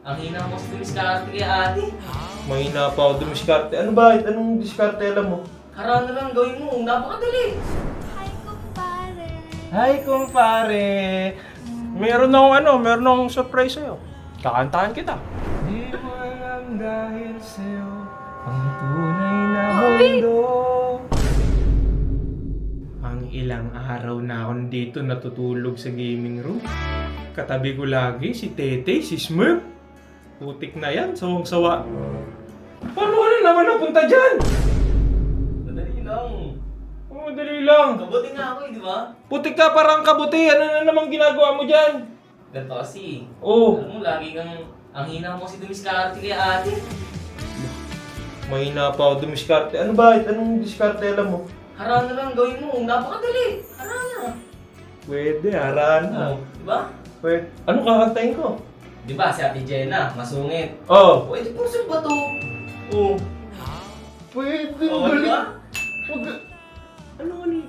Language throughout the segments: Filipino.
Ang hina mo sa dumiskarte kay ate. Mahina pa ako dumiskarte. Ano ba? Anong diskarte alam mo? Haraan na lang gawin mo. Napakadali. Hi, kumpare. Hi, kumpare! Meron akong ano, meron akong surprise sa'yo. Kakantahan kita. Di mo alam dahil sa'yo ang tunay na mundo. Ang ilang araw na akong dito natutulog sa gaming room. Katabi ko lagi si Tete, si Smurf. Putik na yan, sawang-sawa. Paano ka na naman napunta dyan? Madali lang. Oh, madali lang. Kabuti nga ako eh, di ba? Putik ka parang kabuti. Ano na namang ginagawa mo dyan? Ganito kasi. Oh, Alam mo, lagi kang... Ang hina mo si dumiskarte kay ate. mahina pa ako dumiskarte. Ano ba? Anong diskarte alam mo? Haraan na lang gawin mo. Napakadali. Haraan na. Pwede, haraan Oh, di ba? Pwede. Anong kakantayin ko? Di ba si Ate Jenna, masungit. Oh. O, ito puso ba to? Oh. Pwede, Oo, di ba? Wag... Ano ka ni?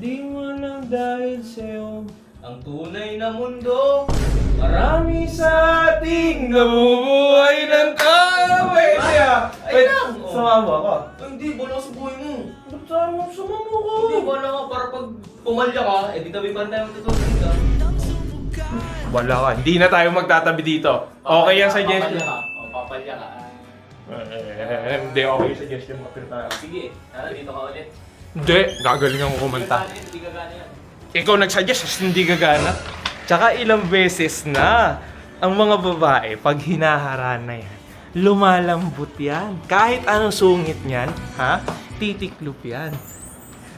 Di mo lang dahil sa'yo. Ang tunay na mundo. Marami sa ating nabubuhay ng ah. Ay lang, oh. Sumama ka. Ay, hindi, bola sa buhay mo. Ba't sumama, ko? Hindi, bola ka para pag pumalya ka, eh di tabi pa rin tayo matutulog dito. Wala ka. Hindi na tayo magtatabi dito. Okay yung suggestion. Papalya ka. O, papalya ka. Eh, Hindi, okay yung suggestion mo. Pero tayo. Sige, tara dito ka ulit. Hindi, gagaling ako kumanta. Gagana yan, Hindi gagana yan. Ikaw nagsuggest, tapos hindi gagana. Tsaka ilang beses na ang mga babae, pag hinaharana na yan, lumalambot yan. Kahit anong sungit niyan, ha? Titiklop yan.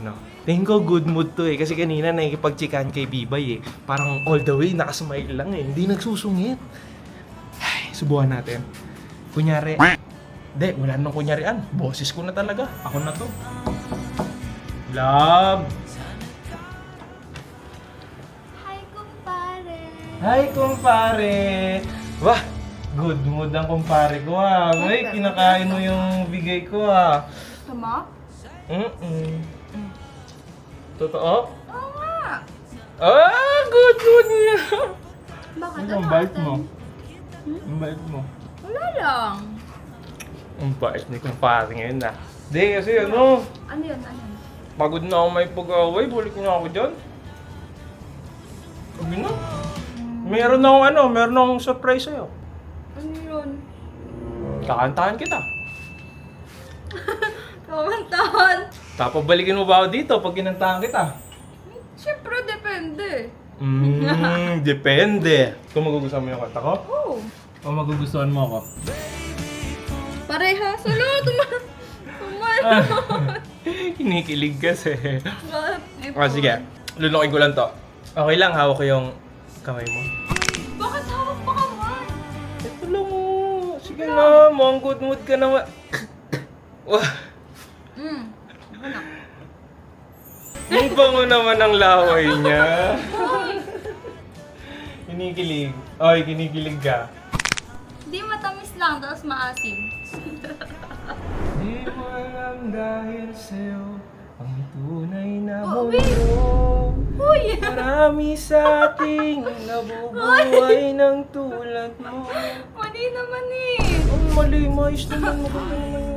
Ano? Tingin ko good mood to eh. Kasi kanina nakikipagchikan kay Bibay eh. Parang all the way, nakasmile lang eh. Hindi nagsusungit. Ay, subukan natin. Kunyari, hindi, wala nang kunyarian. Boses ko na talaga. Ako na to. Love! Hi, kumpare. Hi, kumpare! Wah, good mood ang kumpare ko ah. May kinakain mo yung bigay ko ah. Gusto mo? Mm-mm. Totoo? Oo nga. Ah, good mood niya! Bakit? Ano ang bait mo? Ang bait mo. Wala lang. Ang bait ni kumpare ngayon ah. Hindi kasi ano, Ano yun? Ano yun? pagod na ako may pag-away, balik na ako dyan. Sabi na. Meron akong ano, meron akong surprise sa'yo. Ano yun? Kakantahan kita. Kamantahan. Tapabalikin mo ba ako dito pag kinantahan kita? Siyempre, depende. Mm, depende. Kung magugustuhan mo yung kanta ko? Oo. O magugustuhan mo ako? Pareha. Salo, tumal. Tumal. Kinikilig kasi. Bakit? O sige, lunukin ko lang to. Okay lang, hawak ko yung kamay mo. Bakit hawak pa kamay? Ito lang mo. Sige na, mukhang good mood ka naman. Wah, Hmm. Ano? ang bango naman ang laway niya. Kinikilig. Oy, kinikilig ka. Di matamis lang, tapos maasim. Di mo alam dahil sa'yo ang tunay na Oh, mundo. Uy! Marami sa ating nabubuhay ng tulad mo. Mali naman eh. Ang mali, mais naman. Maganda naman yung...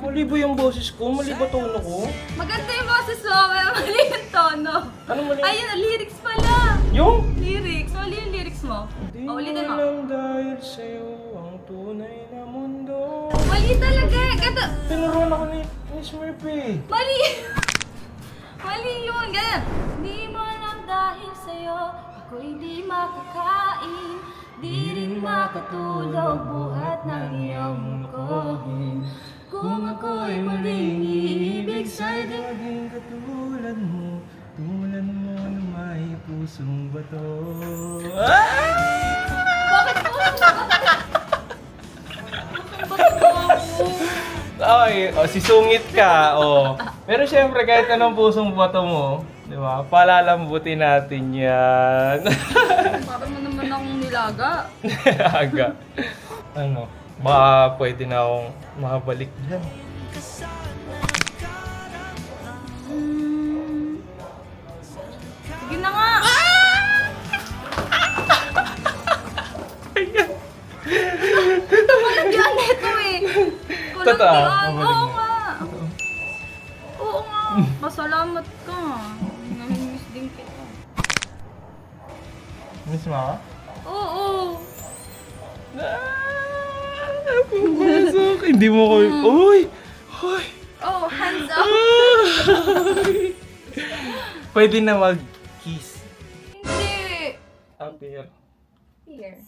Mali ba yung boses ko? Mali ba tono ko? Maganda yung boses mo, pero mali yung tono. Ano mali? Ayun, lyrics pala. Yung? Lyrics. Mali yung lyrics mo. Di O, mo ulitin mo. alam dahil sa'yo ang tunay na mundo. Mali talaga eh. Ganda. Tinuruan ako ni, ni Smurfy. Mali. Mali yun. Ganyan. Di mo lang dahil sa'yo, ako'y di makakain. Di rin makatulog buhat ng iyong mukohin. Kung ako'y muling iibig sa'yo, di Maging katulad mo, tulad mo na may pusong bato. Bakit po? Bakit po ako? Ay, oh, sisungit ka, oh. Pero syempre, kahit anong pusong bato mo, di ba, palalambutin natin yan. Parang mo naman akong nilaga. Aga. Ano, baka pwede na akong makabalik dyan. Hmm. Sige na nga. Ayan. Totoo. Nandiyan. Mabalik Oo na. nga. Oo nga. Masalamat ka. Namimiss din kita. Miss mo ako? Oo. Ah, pumasok. Hindi mo ko... Uy! Uy! Oh, hands up. Ay! Pwede na mag-kiss. Hindi. Up here. Here.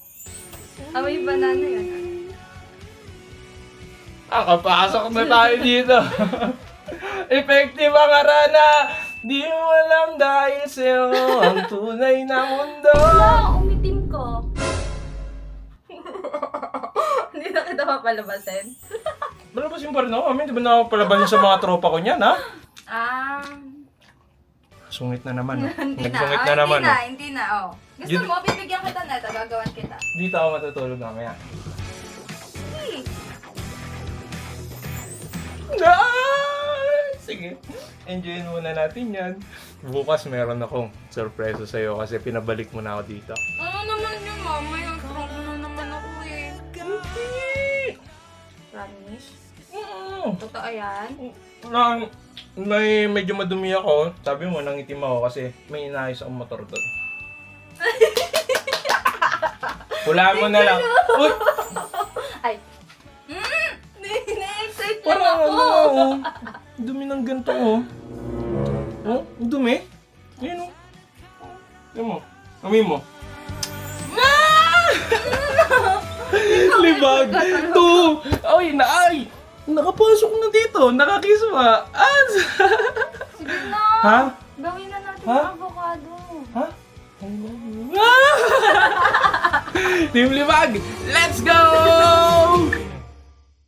Ah, may banana yan. Ah, kapasok na tayo dito. Effective ang arana. Di mo alam dahil sa'yo ang tunay na mundo. Wala, umitim Hindi na kita mapalabasin. Malabasin pa rin ako. Amin, di ba nakapalaban sa mga tropa ko niyan, ha? Ah. Sungit na naman. oh. Hindi na. Nagsungit Ah, na naman. Hindi na, oh. hindi na. Oh. Gusto Yun- mo, bibigyan kita na ito. Gagawan kita. Dito ako matutulog mamaya. Hey. Ah! Sige. Enjoyin muna natin yan. Bukas meron akong surprise sa'yo kasi pinabalik mo na ako dito. Ano naman yun, mama? Promise? Mm. Totoo yan? Na, may medyo madumi ako. Sabi mo, nangitim ako kasi may inayos akong motor doon. Wala mo na lang. Uy! Ay. Mm! Na-excite lang Parang ako. ano, oh. Dumi ng ganito, oh. Oh, ang dumi. Ayun, oh. Ayun mo. Amin mo. Libag! To! Ay, na ay! Nakapasok na dito. Nakakiss pa. Ah! Sige na. ha? Gawin na natin Ha? yung avocado. Ha? I love you. Team Libag, let's go!